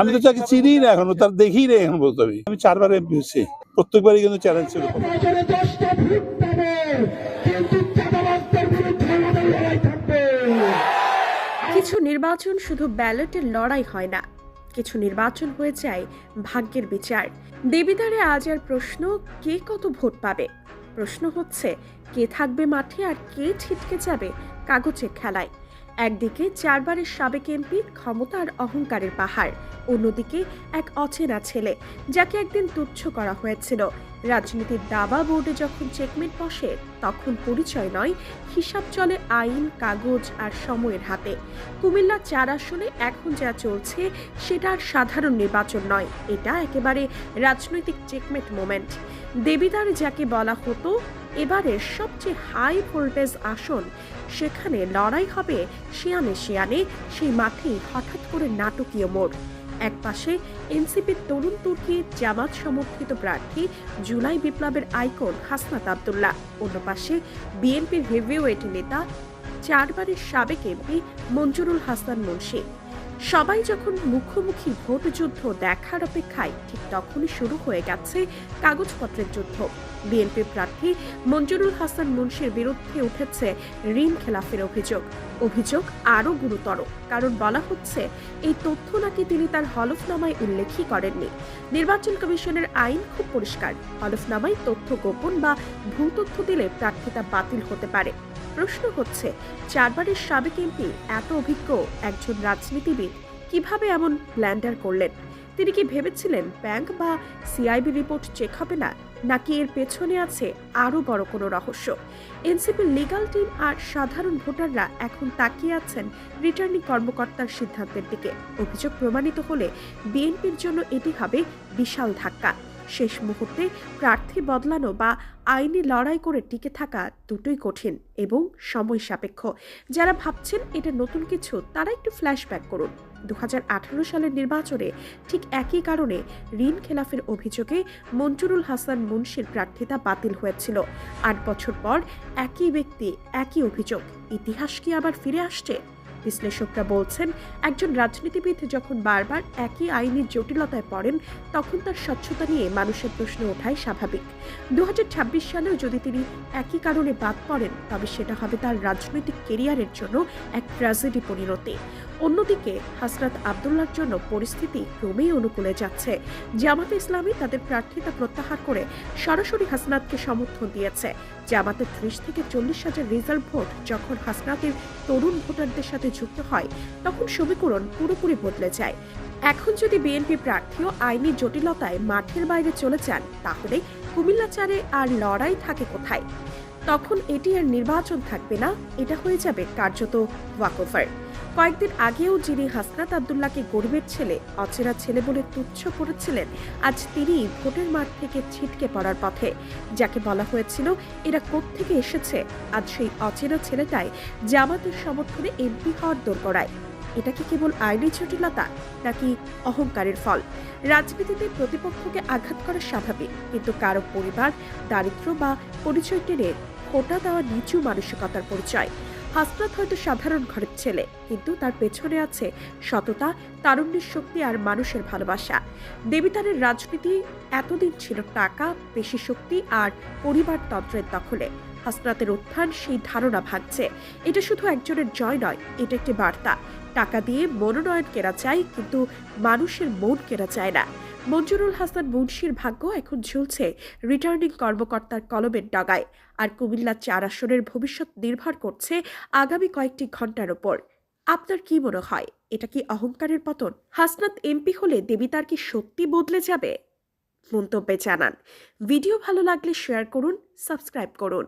আমি তো তাকে চিনি না এখনও তার দেখি না এখন বলতে আমি। আমি চারবার এমপি হচ্ছি প্রত্যেকবারই কিন্তু চ্যালেঞ্জ ছিল। কিছু নির্বাচন শুধু ব্যালটের লড়াই হয় না কিছু নির্বাচন হয়ে যায় ভাগ্যের বিচার। দেবিদারে আজ আর প্রশ্ন কে কত ভোট পাবে? প্রশ্ন হচ্ছে কে থাকবে মাঠে আর কে ছিটকে যাবে কাগজের খেলায়? একদিকে চারবারের সাবেক এমপি, ক্ষমতা আর অহংকারের পাহাড়। অন্যদিকে এক অচেনা ছেলে, যাকে একদিন তুচ্ছ করা হয়েছিল। রাজনীতির দাবা বোর্ডে যখন চেকমেট বসে, তখন পরিচয় নয়, হিসাব চলে আইন, কাগজ আর সময়ের হাতে। কুমিল্লা চার আসনে এখন যা চলছে, সেটা আর সাধারণ নির্বাচন নয়, এটা একেবারে রাজনৈতিক চেকমেট মোমেন্ট। দেবিদার যাকে বলা হতো এবারের সবচেয়ে হাই ভোল্টেজ আসন, সেখানে লড়াই হবে শিয়ানে শিয়ানে, সেই মাঠেই হঠাৎ করে নাটকীয় মোড়। এক পাশে এনসিপির তরুণ তুর্কি জামাত সমর্থিত প্রার্থী জুলাই বিপ্লবের আইকন হাসনাত আবদুল্লাহ। অন্য পাশে বিএনপির হেভিওয়েট নেতা, চারবারের সাবেক এমপি মঞ্জুরুল হাসান মুন্সি। সবাই যখন মুখোমুখি ভোট যুদ্ধ দেখার অপেক্ষায়, ঠিক তখনই শুরু হয়ে গেছে কাগজপত্রের যুদ্ধ। বিএনপি প্রার্থী মঞ্জুরুল হাসান মুন্সির বিরুদ্ধে উঠেছে ঋণ খেলাফের অভিযোগ। অভিযোগ আরও গুরুতর, কারণ বলা হচ্ছে, এই তথ্য নাকি তিনি তার হলফনামায় উল্লেখই করেননি। নির্বাচন কমিশনের আইন খুব পরিষ্কার, হলফনামায় তথ্য গোপন বা ভুল তথ্য দিলে প্রার্থিতা বাতিল হতে পারে। প্রশ্ন হচ্ছে, চারবারের সাবেক এমপি এত অভিজ্ঞ একজন রাজনীতিবিদ কীভাবে এমন ব্ল্যান্ডার করলেন? তিনি কি ভেবেছিলেন ব্যাংক বা সিআইবি রিপোর্ট চেক হবে না, নাকি এর পেছনে আছে আরও বড় কোনো রহস্য? এনসিপির লিগাল টিম আর সাধারণ ভোটাররা এখন তাকিয়ে আছেন রিটার্নিং কর্মকর্তার সিদ্ধান্তের দিকে। অভিযোগ প্রমাণিত হলে বিএনপির জন্য এটি হবে বিশাল ধাক্কা। শেষ মুহূর্তে প্রার্থী বদলানো বা আইনি লড়াই করে টিকে থাকা দুটোই কঠিন এবং সময় সাপেক্ষ। যারা ভাবছেন এটা নতুন কিছু, তারা একটু ফ্ল্যাশব্যাক করুন। দু হাজার আঠারো সালের নির্বাচনে ঠিক একই কারণে ঋণ খেলাফের অভিযোগে মঞ্জুরুল হাসান মুন্সির প্রার্থিতা বাতিল হয়েছিল। আট বছর পর একই ব্যক্তি, একই অভিযোগ। ইতিহাস কি আবার ফিরে আসছে? বিশ্লেষকরা বলছেন, একজন রাজনীতিবিদ যখন বারবার একই আইনি জটিলতায় পড়েন, তখন তার স্বচ্ছতা নিয়ে মানুষের প্রশ্ন ওঠাই স্বাভাবিক। দু হাজার ছাব্বিশ সালেও যদি তিনি একই কারণে বাদ পড়েন, তবে সেটা হবে তার রাজনৈতিক কেরিয়ারের জন্য এক ট্র্যাজেডি পরিণতি। অন্যদিকে হাসরাত আবদুল্লার জন্য পরিস্থিতি ক্রমেই অনুকূলে যাচ্ছে। জামাতে ইসলামী তাদের প্রার্থিতা প্রত্যাহার করে সরাসরি হাসনাতকে সমর্থন দিয়েছে। জামাতের ত্রিশ থেকে চল্লিশ হাজার রিজার্ভ ভোট যখন হাসনাতের তরুণ ভোটারদের সাথে যুক্ত হয়, তখন সমীকরণ পুরোপুরি বদলে যায়। এখন যদি বিএনপি প্রার্থীও আইনি জটিলতায় মাঠের বাইরে চলে যান, তাহলে কুমিল্লা চারে আর লড়াই থাকে কোথায়? তখন এটি আর নির্বাচন থাকবে না, এটা হয়ে যাবে কার্যত ওয়াকওভার কয়েকদিন আগেও যিনি হাসনাত আবদুল্লাহকে গরিবের ছেলে, অচেনা ছেলে বলে তুচ্ছ করেছিলেন, আজ তিনি ভোটের মাঠ থেকে ছিটকে পড়ার পথে। যাকে বলা হয়েছিল, এরা কোত্থেকে এসেছে? আজ সেই অচেনা ছেলেটাই জামাতের সমর্থনে এমপি হওয়ার দোরগড়ায় এটা কি কেবল আইনি জটিলতা, নাকি অহংকারের ফল? রাজনীতিতে প্রতিপক্ষকে আঘাত করা স্বাভাবিক, কিন্তু কারও পরিবার, দারিদ্র্য বা পরিচয় টেনে খোটা দেওয়া নিচু মানসিকতার পরিচয়। হাসনাত হয়তো সাধারণ ঘরের ছেলে, কিন্তু তার পেছনে আছে সততা, তারুণ্যের শক্তি আর মানুষের ভালোবাসা। দেবিতারের রাজনীতি এতদিন ছিল টাকা, পেশি শক্তি আর পরিবারতন্ত্রের দখলে। হাসনাতের উত্থান সেই ধারণা ভাঙছে। এটা শুধু একজনের জয় নয়, এটা একটি বার্তা। টাকা দিয়ে মনোনয়ন কেনা যায় কিন্তু মানুষের মন কেনা চায় না। মঞ্জুরুল হাসান মুন্সির ভাগ্য এখন ঝুলছে রিটার্নিং কর্মকর্তার কলমের ডগায়। আর কুমিল্লা চার আসনের ভবিষ্যৎ নির্ভর করছে আগামী কয়েকটি ঘণ্টার ওপর। আপনার কি মনে হয়, এটা কি অহংকারের পতন? হাসনাত এমপি হলে দেবিতার কি সত্যি বদলে যাবে? মন্তব্যে জানান। ভিডিও ভালো লাগলে শেয়ার করুন সাবস্ক্রাইব করুন।